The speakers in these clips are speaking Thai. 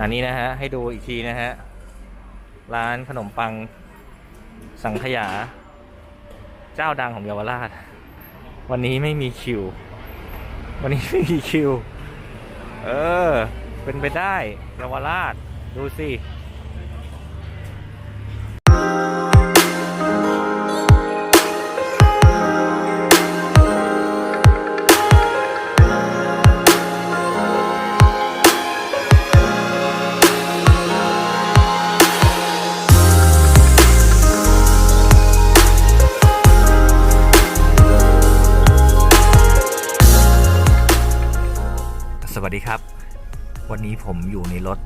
อันนี้นะฮะ ให้ดูอีกทีนะฮะ ร้านขนมปังสังขยา เจ้าดังของเยาวราช วันนี้ไม่มีคิว วันนี้ไม่มีคิว เออ เป็นไปได้เยาวราช ดูสิ ดีครับ วันนี้ผมอยู่ในรถ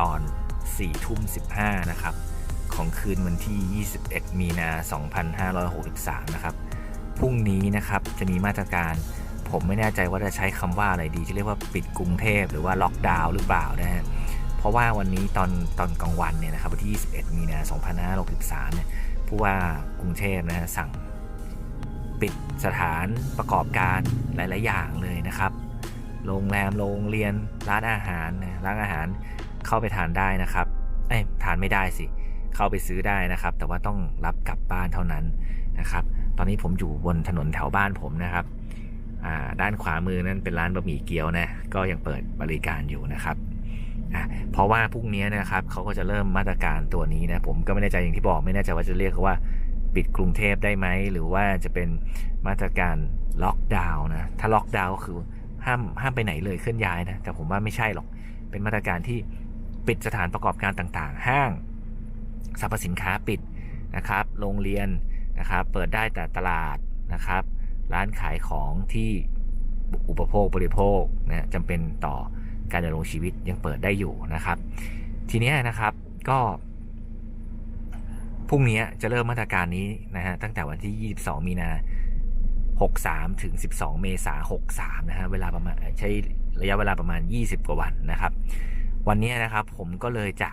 ตอน4ทุ่ม15 นะครับ ของคืนวันที่ 21 มีนา 2563 นะครับ พรุ่งนี้นะครับจะมีมาตรการ ผมไม่แน่ใจว่าจะใช้คำว่าอะไรดี จะเรียกว่าปิดกรุงเทพหรือว่าล็อกดาวน์หรือเปล่านะฮะ เพราะว่าวันนี้ตอนตอนกลางวันเนี่ยนะครับวันที่ 21 มีนา2563 เนี่ยผู้ว่ากรุงเทพนะสั่งปิดสถานประกอบการหลาย ๆ อย่างเลยนะครับ โรงแรมโรงเรียนร้านอาหารนะร้านอาหารเข้าไปทานได้นะครับเอ้ยทานไม่ได้สิ เข้าไปซื้อได้นะครับ แต่ว่าต้องรับกลับบ้านเท่านั้นนะครับ ตอนนี้ผมอยู่บนถนนแถวบ้านผมนะครับอ่าด้านขวามือนั้นเป็นร้านบะหมี่เกี๊ยวนะก็ยังเปิดบริการอยู่นะครับอะเพราะว่าพรุ่งนี้นะครับเขาก็จะเริ่มมาตรการตัวนี้นะผมก็ไม่แน่ใจอย่างที่บอกไม่แน่ใจว่าจะเรียกว่าปิดกรุงเทพได้ไหมหรือว่าจะเป็นมาตรการล็อกดาวน์นะถ้าล็อกดาวน์ก็คือ ห้ามห้ามไปไหนเลยเคลื่อนย้ายนะแต่ผมว่าไม่ใช่หรอก เป็นมาตรการที่ปิดสถานประกอบการต่างๆ ห้างสรรพสินค้าปิดนะครับ โรงเรียนนะครับ เปิดได้แต่ตลาดนะครับ ร้านขายของที่อุปโภคบริโภคนะจำเป็นต่อการดำรงชีวิตยังเปิดได้อยู่นะครับ ทีเนี้ยนะครับก็พรุ่งนี้จะเริ่มมาตรการนี้นะฮะตั้งแต่วันที่ 22 มีนา 63 ถึง 12 เมษายน 63 นะฮะ เวลาประมาณใช้ระยะเวลาประมาณ 20 กว่าวันนะครับ วันนี้นะครับผมก็เลยจะ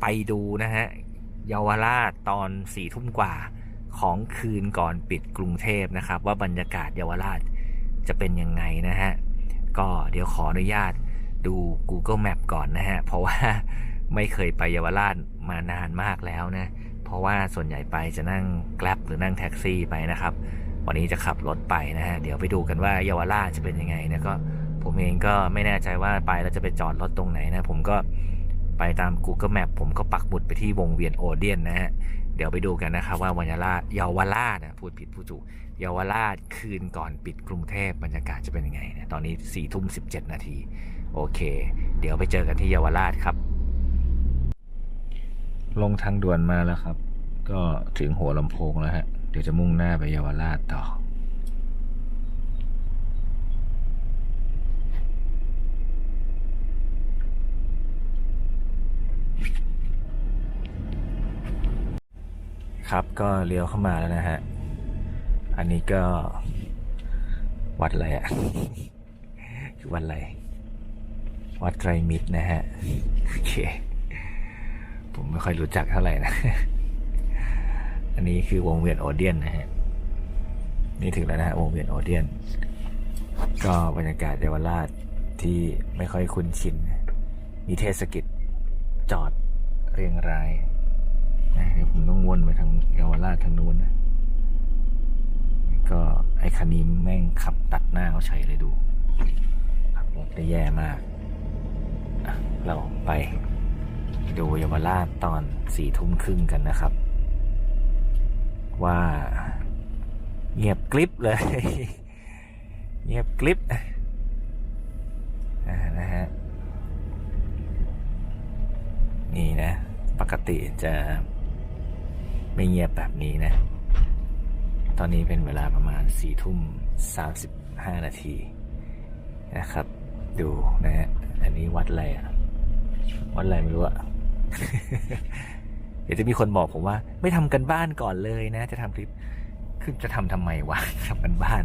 ไปดูนะฮะเยาวราชตอน4ทุ่มกว่าของคืนก่อนปิดกรุงเทพนะครับ ว่าบรรยากาศเยาวราชจะเป็นยังไงนะฮะ ก็เดี๋ยวขออนุญาตดู Google Map ก่อนนะฮะ เพราะว่าไม่เคยไปเยาวราชมานานมากแล้วนะ เพราะว่าส่วนใหญ่ไปจะนั่ง Grab หรือนั่งแท็กซี่ไปนะครับ วันนี้จะขับรถไปนะฮะ เดี๋ยวไปดูกันว่าเยาวราชจะเป็นยังไงนะก็ผมเองก็ไม่แน่ใจว่าไปแล้วจะไปจอดรถตรงไหนนะ ผมก็ไปตาม Google Map ผมก็ปักหมุดไปที่วงเวียนโอเดียนนะฮะ เดี๋ยวไปดูกันนะครับว่าวันยาราเยาวราชนะพูดผิดพูดถูกเยาวราชคืนก่อนปิดกรุงเทพบรรยากาศจะเป็นยังไงนะตอนนี้4ี่ทุ่มสินาที โอเค เดี๋ยวไปเจอกันที่เยาวราชครับ ลงทางด่วนมาแล้วครับ ก็ถึงหัวลำโพงแล้วฮะ ดี๋ยวจะมุ่งหน้าไปเยาวราชต่อ ครับก็เลี้ยวเข้ามาแล้วนะฮะ อันนี้ก็วัดอะไรอะคือวัดอะไรวัดไตรมิตรนะฮะ โอเค ผมไม่ค่อยรู้จักเท่าไหร่นะ อันนี้คือวงเวียนโอเดียนนะฮะนี่ถึงแล้วนะฮะวงเวียนโอเดียน ก็บรรยากาศเยาวราชที่ไม่ค่อยคุ้นชิน มีเทศกิจจอดเรียงรายนะเดี๋ยวผมต้องวนไปทางเยาวราชทางนู้นนะก็ไอ้คันนี้แม่งขับตัดหน้าเขาใช้เลยดูขับรถได้แย่มาก เราไปดูเยาวราชตอนสี่ทุ่มครึ่งกันนะครับ ว่าเงียบกริบเลย เงียบกริบนะฮะนี่นะ ปกติจะไม่เงียบแบบนี้นะ ตอนนี้เป็นเวลาประมาณสี่ทุ่มสามสิบห้านาทีนะครับ ดูนะฮะ อันนี้วัดอะไรอะวัดอะไรไม่รู้อะ เดี๋ยวจะมีคนบอกผมว่า ไม่ทำกันบ้านก่อนเลยนะ จะทำคลิปคือจะทำทำไมวะทำกันบ้าน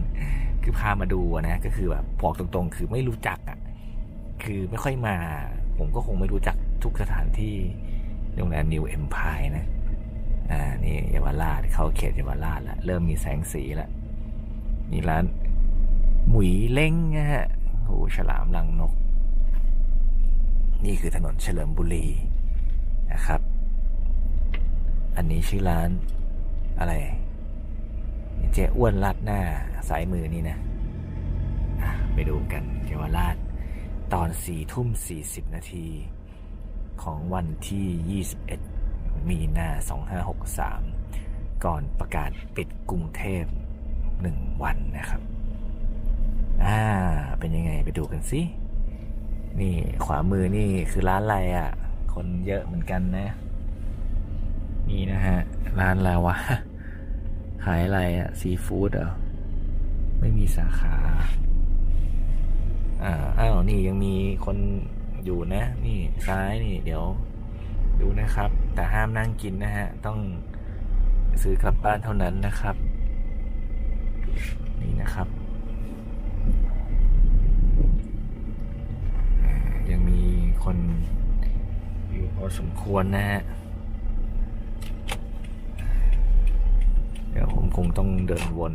คือพามาดูนะ ก็คือแบบบอกตรงๆ คือไม่รู้จักอะคือไม่ค่อยมา ผมก็คงไม่รู้จักทุกสถานที่โรงแรมนิวเอ็มพายนะอ่านี่เยาวราชเข้าเขตเยาวราชแล้วเริ่มมีแสงสีแล้วมีร้านหมุยเล้งนะฮะโอ้ฉลามลังนก นี่คือถนนเฉลิมบุรีนะครับ อันนี้ชื่อร้านอะไร เจ๊อ้วนลาดหน้าสายมือนี่นะไปดูกันเยาวราช ตอนสี่ทุ่มสี่สิบนาที ของวันที่ 21 มีนา 2563 ก่อนประกาศปิดกรุงเทพหนึ่งวันนะครับ อ่า เป็นยังไงไปดูกันสิ นี่ขวามือนี่คือร้านอะไรอะ่ะ คนเยอะเหมือนกันนะ นี่นะฮะ ร้านอะไรวะ ขายอะไรอะซีฟู้ดเหรอ ไม่มีสาขา อ่า อ้าว นี่ยังมีคนอยู่นะ นี่ซ้ายนี่ เดี๋ยว ดูนะครับ แต่ห้ามนั่งกินนะฮะ ต้องซื้อกลับบ้านเท่านั้นนะครับ นี่นะครับ ยังมีคนอยู่พอสมควรนะฮะ เดี๋ยวผม คงต้องเดินวน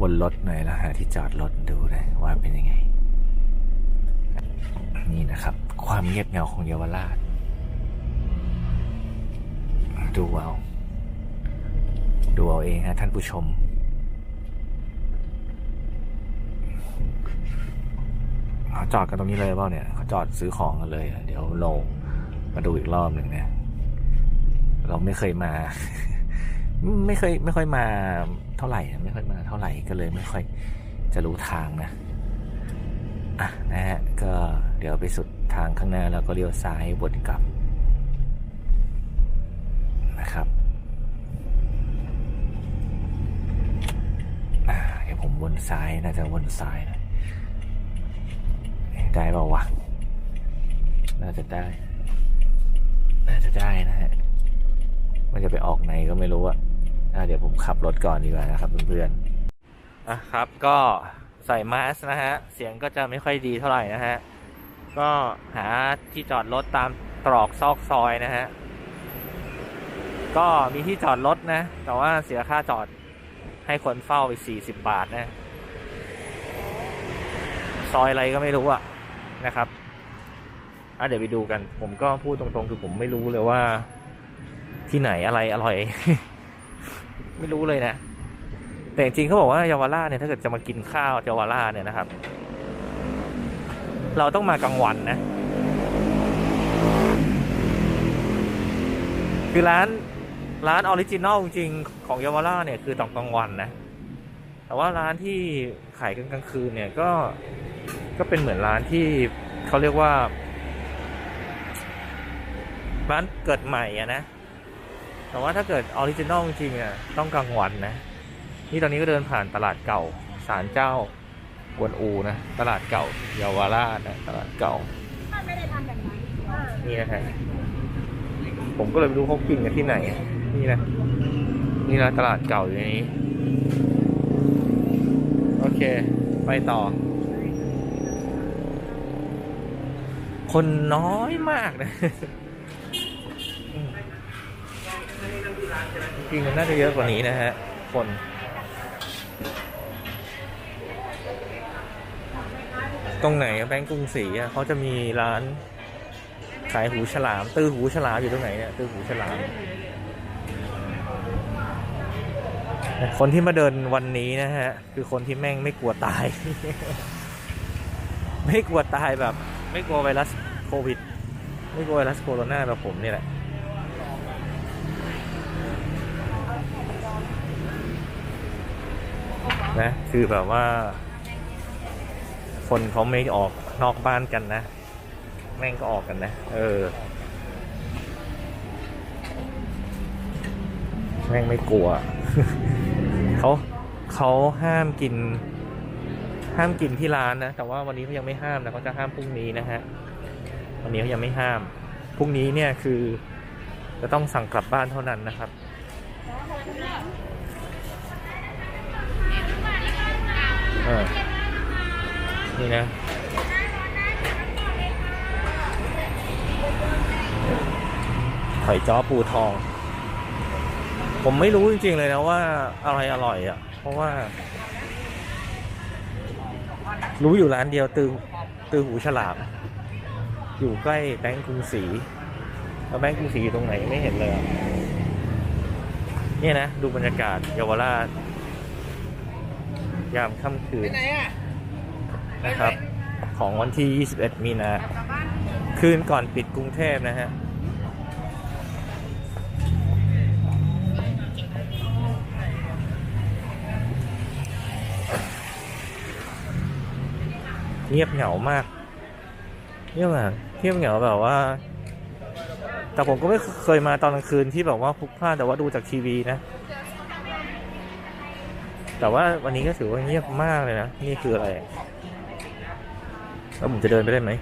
วนรถหน่อยแล้วหาที่จอดรถดูนะว่าเป็นยังไง นี่นะครับ ความเงียบเงาของเยาวราช ดูเอา ดูเอาเองฮะท่านผู้ชมเขาจอดกันตรงนี้เลยเปล่าเนี่ยเขาจอดซื้อของกันเลย เดี๋ยวลงมาดูอีกรอบหนึ่งเนี่ย เราไม่เคยมา ไม่เคยไม่ค่อยมาเท่าไหร่ ไม่ค่อยมาเท่าไหร่ก็เลยไม่ค่อยจะรู้ทางนะอะนะฮะก็เดี๋ยวไปสุดทางข้างหน้าแล้วก็เลี้ยวซ้ายวนกลับนะครับอ่าเดี๋ยวผมวนซ้ายน่าจะวนซ้ายนะได้เปล่าวะน่าจะได้ น่าจะได้นะฮะมันจะไปออกไหนก็ไม่รู้อะ เดี๋ยวผมขับรถก่อนดีกว่านะครับเพื่อนๆอะครับ ก็ใส่มาสก์นะฮะ เสียงก็จะไม่ค่อยดีเท่าไหร่นะฮะ ก็หาที่จอดรถตามตรอกซอกซอยนะฮะ ก็มีที่จอดรถนะ แต่ว่าเสียค่าจอดให้คนเฝ้าไปสี่สิบบาทนะ ซอยอะไรก็ไม่รู้อะนะครับอะเดี๋ยวไปดูกัน ผมก็พูดตรงๆ คือผมไม่รู้เลยว่า ที่ไหนอะไรอร่อย ไม่รู้เลยนะแต่จริงๆเขาบอกว่าเยาวราชเนี่ยถ้าเกิดจะมากินข้าวเยาวราชเนี่ยนะครับ เราต้องมากลางวันนะ คือร้านร้านออริจินอลจริงของเยาวราชเนี่ยคือตอนกลางวันนะ แต่ว่าร้านที่ขายกันกลางคืนเนี่ยก็ก็เป็นเหมือนร้านที่เขาเรียกว่า ร้านเกิดใหม่อะนะ แต่ว่าถ้าเกิดออริจินอลจริงๆอะต้องกลางวันนะ นี่ตอนนี้ก็เดินผ่านตลาดเก่าศาลเจ้ากวนอูนะ ตลาดเก่าเยาวราชนะตลาดเก่าไม่ได้ทำแบบนั้นนี่นะฮะผมก็เลยไม่รู้เขากินกันที่ไหน นี่นะ นี่นะตลาดเก่าอยู่ในนี้ โอเค ไปต่อ คนน้อยมากนะ อืม จริงมันน่าจะเยอะกว่านี้นะฮะ คน ตรงไหนแบงก์กรุงศรีอะเขาจะมีร้าน ขายหูฉลาม ตื้อหูฉลามอยู่ตรงไหนเนี่ยตื้อหูฉลาม คนที่มาเดินวันนี้นะฮะ คือคนที่แม่งไม่กลัวตาย ไม่กลัวตายแบบ ไม่กลัวไวรัสโควิด ไม่กลัวไวรัสโคโรนาแบบผมนี่แหละ นะ คือแบบว่า คนเขาไม่ออกนอกบ้านกันนะ แม่งก็ออกกันนะ เออ แม่งไม่กลัว เขาเขาห้ามกิน ห้ามกินที่ร้านนะ แต่ว่าวันนี้เขายังไม่ห้ามนะเขาจะห้ามพรุ่งนี้นะฮะ วันนี้เขายังไม่ห้าม พรุ่งนี้เนี่ยคือ จะต้องสั่งกลับบ้านเท่านั้นนะครับ เออนี่นะหอยจ้อปูทอง ผมไม่รู้จริงๆเลยนะว่าอะไรอร่อยอะ เพราะว่า รู้อยู่ร้านเดียวตือตือหูฉลามอยู่ใกล้แบงก์กรุงศรีแล้วแบงก์กรุงศรีอยู่ตรงไหนไม่เห็นเลย เนี่ยนะ ดูบรรยากาศเยาวราช ยามค่ำคืนนะครับ ของวันที่ 21 มีนา คืนก่อนปิดกรุงเทพนะฮะเงียบเหงามากเงียบอะเงียบเหงาแบบว่า แต่ผมก็ไม่เคยมาตอนกลางคืนที่แบบว่าพลุกพล่านแต่ว่าดูจากทีวีนะ แต่ว่าวันนี้ก็ถือว่าเงียบมากเลยนะ นี่คืออะไร แล้วผมจะเดินไปได้ไหม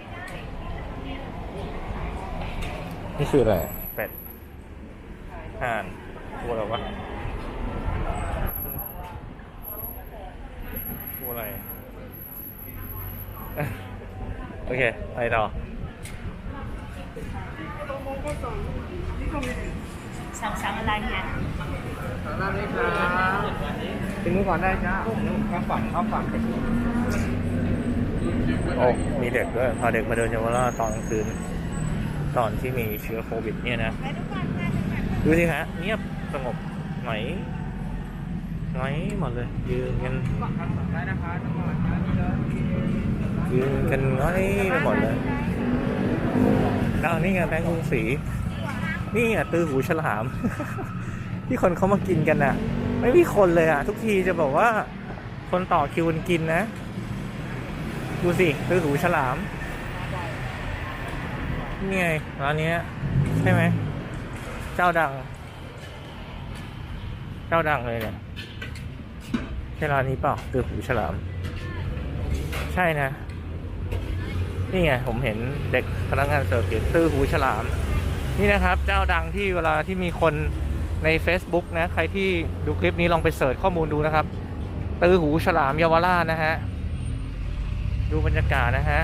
นี่คืออะไร เป็ดห่านตัวอะไรวะตัวอะไร โอเค ไปต่อสั่งสั่งอะไรเนี่ย ได้ไหมครับถึงมือก่อนได้จ้าข้าวฝันข้าวฝันโอ้มีเด็กด้วยพาเด็กมาเดินเยาวราชตอนกลางคืน ตอนที่มีเชื้อโควิด เนี่ยนะ ดูสิฮะเงียบสงบหน่อยหน่อยหมดเลย ยืนกันได้นะคะทั้งหมดนะนี่เลยยืนกันง่อยไปหมดเลยแล้วนี่ไงแบงค์กรุงศรีนี่ไงตือหูฉลาม ที่คนเขามากินกันน่ะ ไม่มีคนเลยอะ ทุกทีจะบอกว่า คนต่อคิวกินนะดูสิตือหูฉลามนี่ไงร้านนี้ใช่ไหม เจ้าดัง เจ้าดังเลยเนี่ยใช่ร้านนี้เปล่าตือหูฉลาม ใช่นะ นี่ไงผมเห็นเด็กพนักงานเสิร์ฟเขียนตื้อหูฉลาม นี่นะครับ เจ้าดังที่เวลาที่มีคน ใน Facebook นะใครที่ดูคลิปนี้ลองไปเสิร์ชข้อมูลดูนะครับ ตื้อหูฉลามเยาวราชนะฮะ ดูบรรยากาศนะฮะ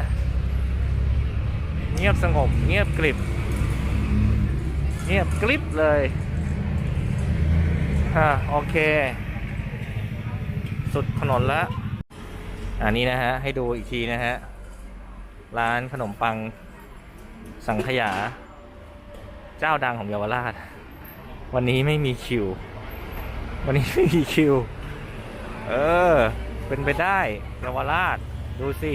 เงียบสงบ เงียบกริบ เงียบกริบเลยอ่าโอเค สุดถนนแล้ว อันนี้นะฮะ ให้ดูอีกทีนะฮะ ร้านขนมปังสังขยา เจ้าดังของเยาวราช วันนี้ไม่มีคิว วันนี้ไม่มีคิว เออ เป็นไปได้เยาวราช ดูสิ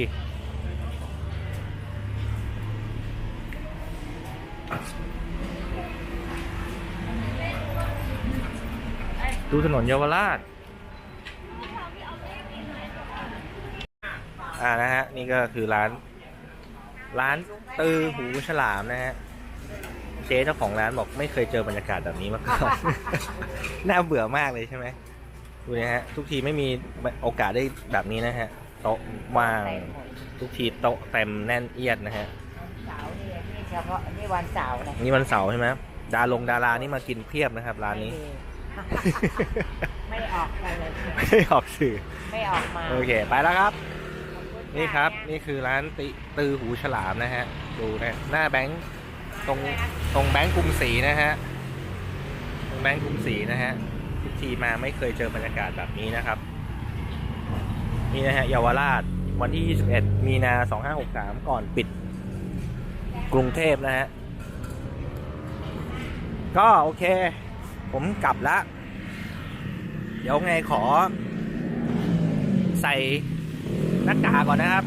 ดูถนนเยาวราช อ่านะฮะ นี่ก็คือร้าน ร้านตือหูฉลามนะฮะ จ๊เจ้าของร้านบอกไม่เคยเจอบรรยากาศแบบนี้มาก่อน น่าเบื่อมากเลยใช่ไหมดูนะฮะ ทุกทีไม่มีโอกาสได้แบบนี้นะฮะโต๊ะว่างทุกทีโต๊ะเต็มแน่นเอียดนะฮะเสาร์นี่นี่เฉพาะนี่วันเสาร์นะนี่วันเสาร์ใช่ไหมดาลงดารานี่มากินเพียบนะครับ ร้านนี้ ไม่ออกมาเลยไม่ได้ออกสื่อไม่ออกมาโอเคไปแล้วครับนี่ครับ นี่คือร้านติตือหูฉลามนะฮะ ดูนะ หน้าแบงค์ ตรงตรงแบงค์กรุงศรีนะฮะตรงแบงค์กรุงศรีนะฮะทุกทีมาไม่เคยเจอบรรยากาศแบบนี้นะครับ นี่นะฮะเยาวราชวันที่ 21 มีนา 2563 ก่อนปิดกรุงเทพนะฮะ ก็โอเค ผมกลับละ เดี๋ยวไงขอใส่หน้ากากก่อนนะครับ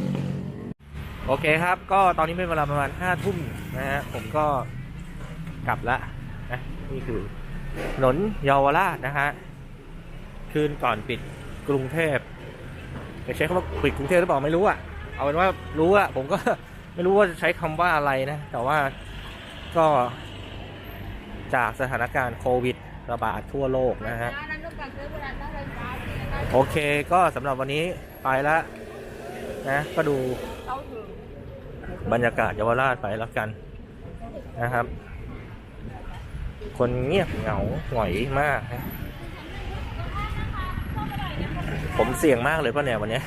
โอเคครับ ก็ตอนนี้เป็นเวลาประมาณห้าทุ่มนะฮะผมก็กลับละนะนี่คือถนนเยาวราชนะฮะคืนก่อนปิดกรุงเทพจะใช้คำว่าปิดกรุงเทพหรือเปล่าไม่รู้อะเอาเป็นว่ารู้อะผมก็ไม่รู้ว่าจะใช้คำว่าอะไรนะ แต่ว่าก็จากสถานการณ์โควิดระบาดทั่วโลกนะฮะ โอเคก็สำหรับวันนี้ไปแล้วนะ ก็ดู บรรยากาศเยาวราชไปแล้วกันนะครับ คนเงียบเหงาหงอยมากนะผมเสี่ยงมากเลยป่ะเนี่ยวันนี้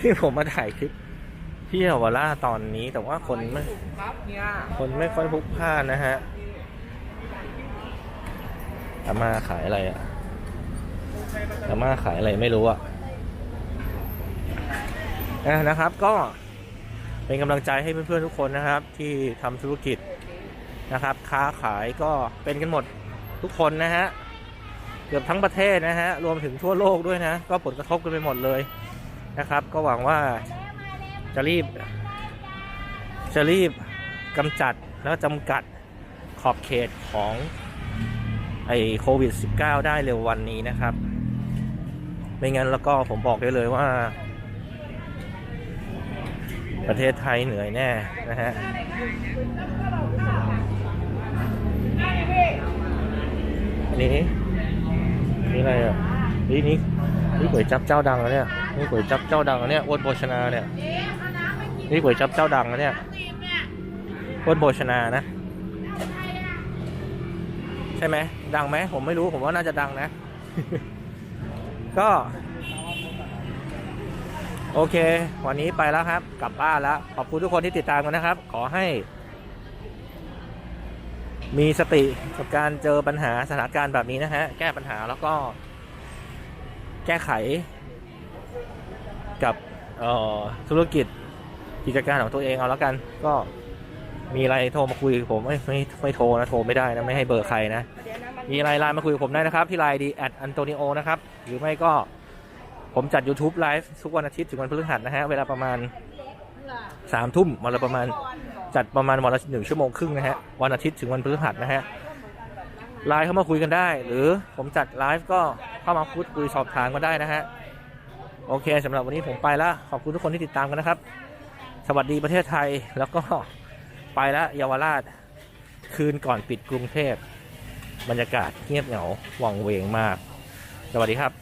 ที่ผมมาถ่ายคลิปที่เยาวราชตอนนี้แต่ว่าคนไม่คนไม่ค่อยพลุกพล่านนะฮะอาม่าขายอะไรอะอาม่าขายอะไรไม่รู้อะอะนะครับก็ เป็นกำลังใจให้เพื่อนๆทุกคนนะครับ ที่ทำธุรกิจนะครับ ค้าขายก็เป็นกันหมดทุกคนนะฮะเกือบทั้งประเทศนะฮะรวมถึงทั่วโลกด้วยนะ ก็ผลกระทบกันไปหมดเลยนะครับ ก็หวังว่าจะรีบ จะรีบกำจัดแล้วจำกัดขอบเขตของไอ้โควิด -19 ได้เร็ววันนี้นะครับ ไม่งั้นแล้วก็ผมบอกได้เลยว่า ประเทศไทยเหนื่อยแน่นะฮะอันนี้อันนี่อะไรอะนี่นี่นี่ก๋วยจับเจ้าดังแล้วเนี่ยนี่ก๋วยจับเจ้าดังแล้วเนี่ยอ้วนโภชนาเนี่ยนี่ก๋วยจับเจ้าดังแล้วเนี่ยอ้วนโภชนานะ ใช่ไหมดังไหมผมไม่รู้ผมว่าน่าจะดังนะ ก็ โอเค วันนี้ไปแล้วครับ กลับบ้านแล้ว ขอบคุณทุกคนที่ติดตามกันนะครับ ขอให้ มีสติกับการเจอปัญหาสถานการณ์แบบนี้นะฮะ แก้ปัญหาแล้วก็ แก้ไข กับออธุรกิจกิจการของตัวเองเอาแล้วกัน ก็มีอะไรโทรมาคุยกับผมไม่ไม่ไม่โทรนะโทรไม่ได้นะไม่ให้เบอร์ใครนะ มีอะไรไลน์มาคุยกับผมได้นะครับ ที่ไลน์ดีแอดอันโตนิโอนะครับ หรือไม่ก็ ผมจัด YouTube ไลฟ์ทุกวันอาทิตย์ถึงวันพฤหัสนะฮะ เวลาประมาณสามทุ่มวันละประมาณจัดประมาณวันละหนึ่งชั่วโมงครึ่งนะฮะ วันอาทิตย์ถึงวันพฤหัสนะฮะไลน์เข้ามาคุยกันได้ หรือผมจัดไลฟ์ก็เข้ามาพูดคุยสอบถามกันได้นะฮะ โอเคสำหรับวันนี้ผมไปแล้วขอบคุณทุกคนที่ติดตามกันนะครับ สวัสดีประเทศไทยแล้วก็ไปแล้วเยาวราช คืนก่อนปิดกรุงเทพบรรยากาศเงียบเหงาวังเวงมาก สวัสดีครับ